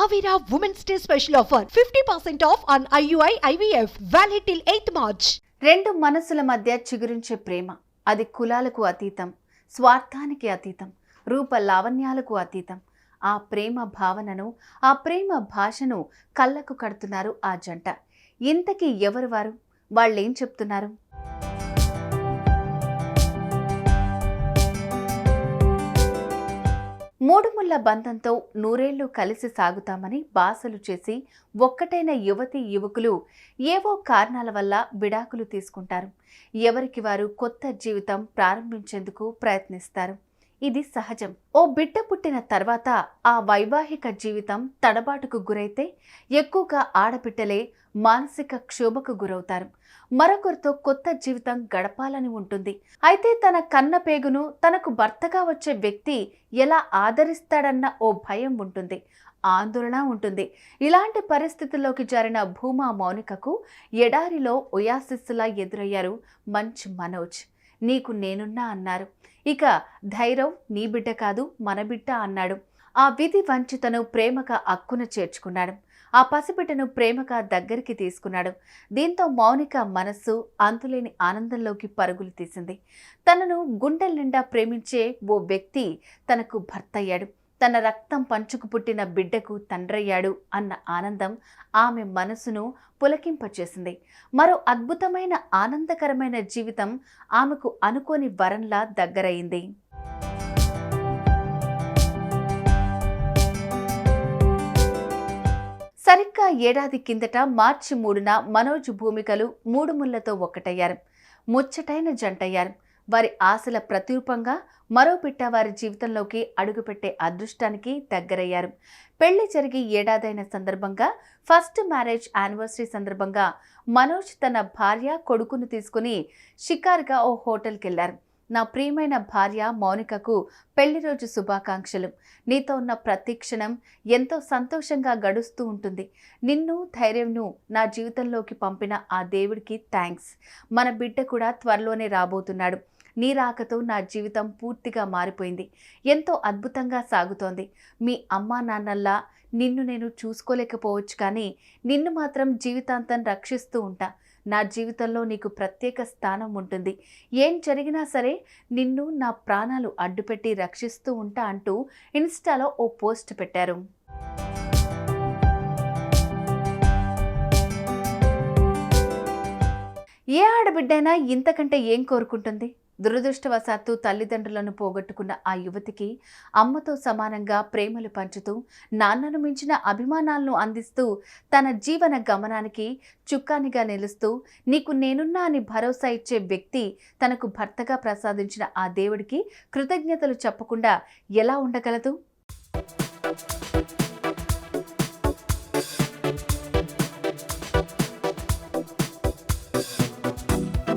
Avira Women's Day special offer. 50% off on IUI IVF valid till 8th March. రెండు మనసుల మధ్య చిగురించే ప్రేమ. అది కులాలకు అతీతం స్వార్థానికి అతీతం రూప లావణ్యాలకు అతీతం. ఆ ప్రేమ భావనను ఆ ప్రేమ భాషను కళ్ళకు కడుతున్నారు ఆ జంట. ఇంతకీ ఎవరు వారు? వాళ్ళేం చెప్తున్నారు? మూడుముళ్ళ బంధంతో నూరేళ్ళు కలిసి సాగుతామని బాసలు చేసి ఒక్కటైన యువతి యువకులు ఏవో కారణాల వల్ల విడాకులు తీసుకుంటారు. ఎవరికి వారు కొత్త జీవితం ప్రారంభించేందుకు ప్రయత్నిస్తారు. ఇది సహజం. ఓ బిడ్డ పుట్టిన తర్వాత ఆ వైవాహిక జీవితం తడబాటుకు గురైతే ఎక్కువగా ఆడబిడ్డలే మానసిక క్షోభకు గురవుతారు. మరొకరితో కొత్త జీవితం గడపాలని ఉంటుంది. అయితే తన కన్న పేగును తనకు భర్తగా వచ్చే వ్యక్తి ఎలా ఆదరిస్తాడన్న ఓ భయం ఉంటుంది. ఆందోళన ఉంటుంది. ఇలాంటి పరిస్థితుల్లోకి జారిన భూమా మౌనికకు ఎడారిలో ఒయాసిస్సులా ఎదురయ్యారు మంచు మనోజ్. నీకు నేనున్నా అన్నారు. ఇక ధైర్యం నీ బిడ్డ కాదు మన బిడ్డ అన్నాడు. ఆ విధి వంచితను ప్రేమగా అక్కున చేర్చుకున్నాడు. ఆ పసిబిడ్డను ప్రేమగా దగ్గరికి తీసుకున్నాడు. దీంతో మౌనిక మనస్సు అంతులేని ఆనందంలోకి పరుగులు తీసింది. తనను గుండెల నిండా ప్రేమించే ఓ వ్యక్తి తనకు భర్తయ్యాడు. తన రక్తం పంచుకు పుట్టిన బిడ్డకు తండ్రయ్యాడు అన్న ఆనందం ఆమె మనసును పులకింపచేసింది. మరో అద్భుతమైన ఆనందకరమైన జీవితం ఆమెకు అనుకోని వరంలా దగ్గరయింది సరిగ్గా ఏడాది కిందట మార్చి మూడున మనోజ్ భూమికలు మూడు ముళ్ళతో ఒక్కటయ్యారు ముచ్చటైన జంటయ్యారు. వారి ఆశల ప్రతిరూపంగా మరో పిట్ట వారి జీవితంలోకి అడుగుపెట్టే అదృష్టానికి దగ్గరయ్యారు. పెళ్ళి జరిగి ఏడాదైన సందర్భంగా ఫస్ట్ మ్యారేజ్ యానివర్సరీ సందర్భంగా మనోజ్ తన భార్య కొడుకును తీసుకుని షికార్గా ఓ హోటల్కి వెళ్ళారు నా ప్రియమైన భార్య మౌనికకు పెళ్ళి రోజు శుభాకాంక్షలు. నీతో ఉన్న ప్రతి క్షణం ఎంతో సంతోషంగా గడుస్తూ ఉంటుంది. నిన్ను ధైర్యంను నా జీవితంలోకి పంపిన ఆ దేవుడికి థ్యాంక్స్ మన బిడ్డ కూడా త్వరలోనే రాబోతున్నాడు. నీ రాకతో నా జీవితం పూర్తిగా మారిపోయింది. ఎంతో అద్భుతంగా సాగుతోంది. మీ అమ్మా నాన్నల్లా నిన్ను నేను చూసుకోలేకపోవచ్చు కానీ నిన్ను మాత్రం జీవితాంతం రక్షిస్తూ ఉంటా. నా జీవితంలో నీకు ప్రత్యేక స్థానం ఉంటుంది. ఏం జరిగినా సరే నిన్ను నా ప్రాణాలు అడ్డుపెట్టి రక్షిస్తూ ఉంటా అంటూ ఇన్స్టాలో ఓ పోస్ట్ పెట్టారు. ఏ ఆడబిడ్డైనా ఇంతకంటే ఏం కోరుకుంటుంది? దురదృష్టవశాత్తు తల్లిదండ్రులను పోగొట్టుకున్న ఆ యువతికి అమ్మతో సమానంగా ప్రేమలు పంచుతూ నాన్నను మించిన అభిమానాలను అందిస్తూ తన జీవన గమనానికి చుక్కానిగా నిలుస్తూ నీకు నేనున్నా అని భరోసా ఇచ్చే వ్యక్తి తనకు భర్తగా ప్రసాదించిన ఆ దేవుడికి కృతజ్ఞతలు చెప్పకుండా ఎలా ఉండగలదు?